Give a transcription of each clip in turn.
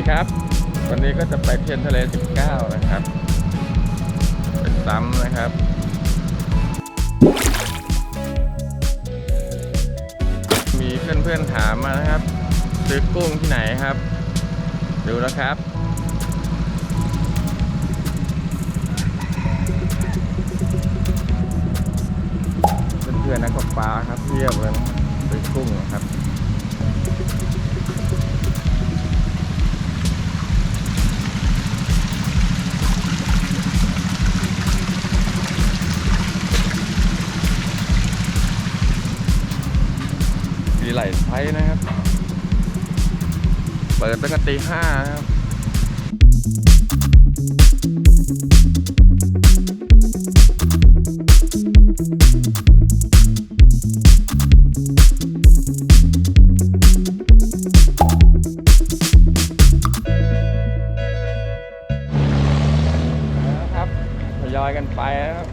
ดีครับ วันนี้ก็จะไปเทียนทะเล 19 นะครับ เป็นซ้ำนะครับ มีเพื่อนๆถามมานะครับ ซื้อกุ้งที่ไหนครับ ดูนะครับเพื่อนๆนักตกปลาครับเทียบเลยซื้อกุ้งนะครับ นะครับ เปิดตั้งแต่ตีห้าครับนะครับทยอยกันไปครับ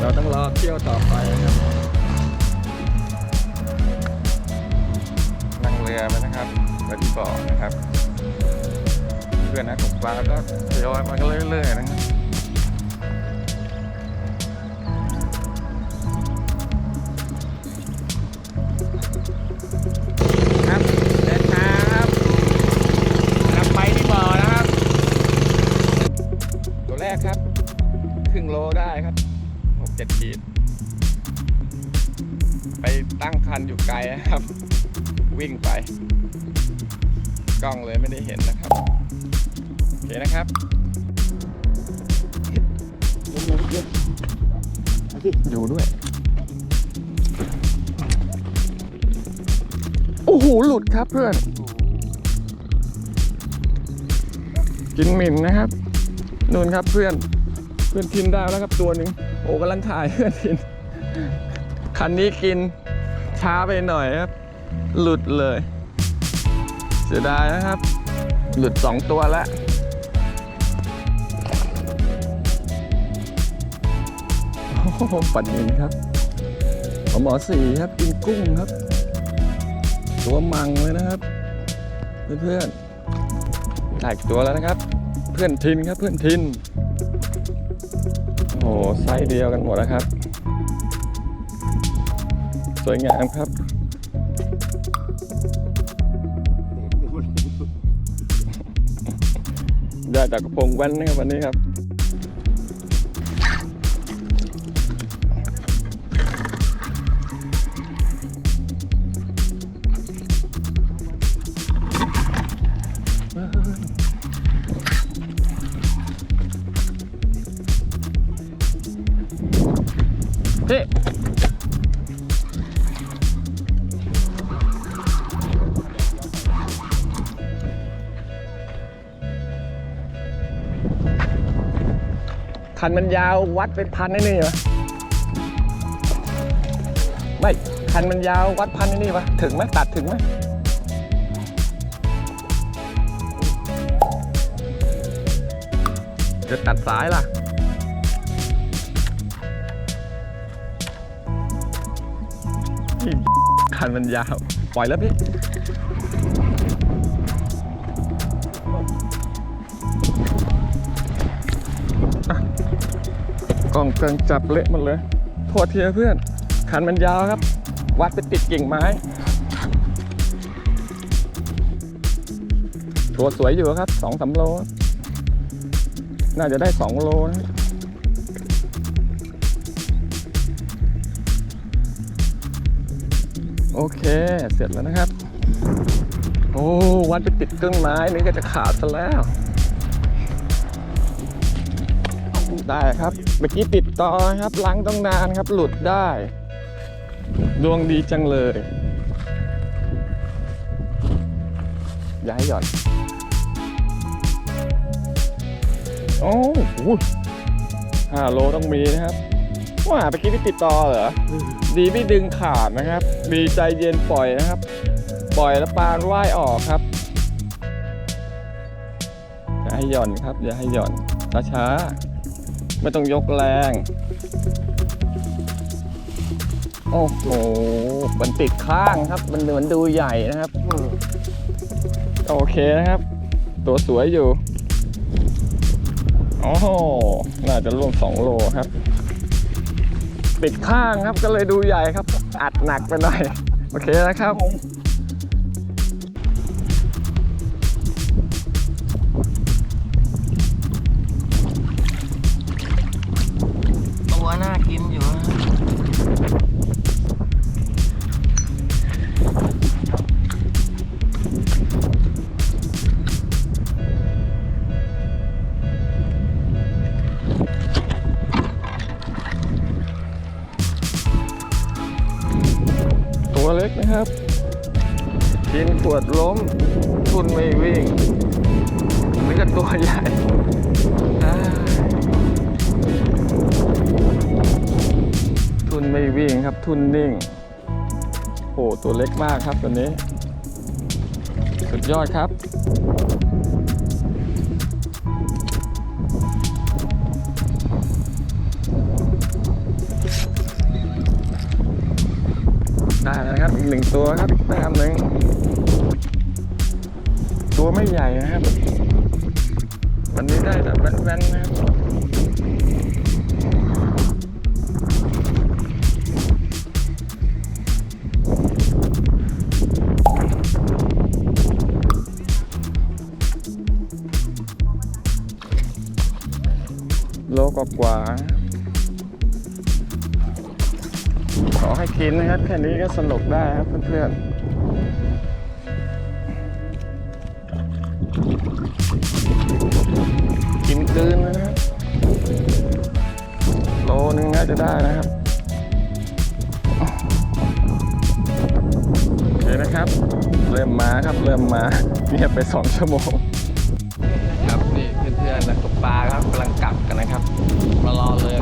เราต้องรอเที่ยวต่อไปนะครับ รือไปนะครับไปที่เกาะนะครับ เพื่อนนักตกปลาก็ทยอยมากันเรื่อยๆนะครับครับเดินทางครับกลับไปที่บ่อนะครับตัวแรกครับ ครึ่งโลได้ครับหกเจ็ดขีด ไปตั้งคันอยู่ไกลนะครับ วิ่งไป กล้องเลยไม่ได้เห็นนะครับ โอเคนะครับอยู่ด้วย โอ้โห หลุดครับเพื่อน กินหมิ่นนะครับนู่นครับเพื่อน เพื่อนทินได้แล้วครับตัวหนึ่งโอ้กำลังถ่ายเพื่อนทิน คันนี้กินช้าไปหน่อยครับ หลุดเลย เสียดายนะครับ หลุดสองตัวแล้วโอ้โหปัดนินครับหมอสี่ครับกินกุ้งครับ ตัวมังเลยนะครับ เพื่อนๆได้อีกตัวแล้วนะครับ เพื่อนทินครับเพื่อนทินโอ้ไซส์เดียวกันหมดแล้วครับ สวยงามครับ ได้จากกระพงแว่นนะครับวันนี้ครับพี่ คันมันยาววัดไปพันไอ้นี่เหรอไม่คันมันยาววัดพันไอ้นี่ปะถึงไหมตัดถึงไหมจะตัดสายล่ะคันมันยาว ปล่อยแล้วพี่ กล้องเกิงจับเละหมดเลยโทษทีนะเพื่อนคันมันยาวครับ วัดไปติดกิ่งไม้ตัวสวยอยู่ครับสองสามโล น่าจะได้สองโลนะโอเค เสร็จแล้วนะครับ โอ้ วัดไปติดเครื่องไม้นี่ก็จะขาดซะแล้ว ได้ครับเมื่อกี้ติดต่อครับล้างต้องนานครับหลุดได้ ดวงดีจังเลย ย้ายหย่อนโอ้โหห้าโลต้องมีนะครับว่าเมื่อกี้พี่ติดต่อเหรอดีไม่ดึงขาดนะครับมีใจเย็นปล่อยนะครับ ปล่อยแล้วปลาว่ายออกครับอย่าให้หย่อนครับ อย่าให้หย่อนช้าๆ ไม่ต้องยกแรง โอ้โห มันติดข้างครับ มันเหมือนดูใหญ่นะครับ โอเคนะครับ ตัวสวยอยู่ โอ้โห น่าจะรวม2โลครับ ติดข้างครับก็เลยดูใหญ่ครับ อัดหนักไปหน่อย โอเคนะครับ นะครับ กินขวดล้มทุนไม่วิ่งมันก็ตัวใหญ่ทุนไม่วิ่งครับทุนนิ่ง โอ้ตัวเล็กมากครับตัวนี้ สุดยอดครับ ครับอีกหนึ่งตัวครับอีกแต้มหนึ่งตัวไม่ใหญ่นะครับวันนี้ได้แต่แว่นๆนะครับโลกว่า ขอให้กินนะครับ แค่นี้ก็สนุกได้ครับเพื่อนๆ กินกลืนนะครับโลนึงน่าจะได้นะครับโอเคนะครับ เริ่มมาครับเริ่มมาเงียบไปสองชั่วโมงครับนี่เพื่อนๆนักตกปลาครับกำลังกลับกันนะครับ มารอเรือกันเย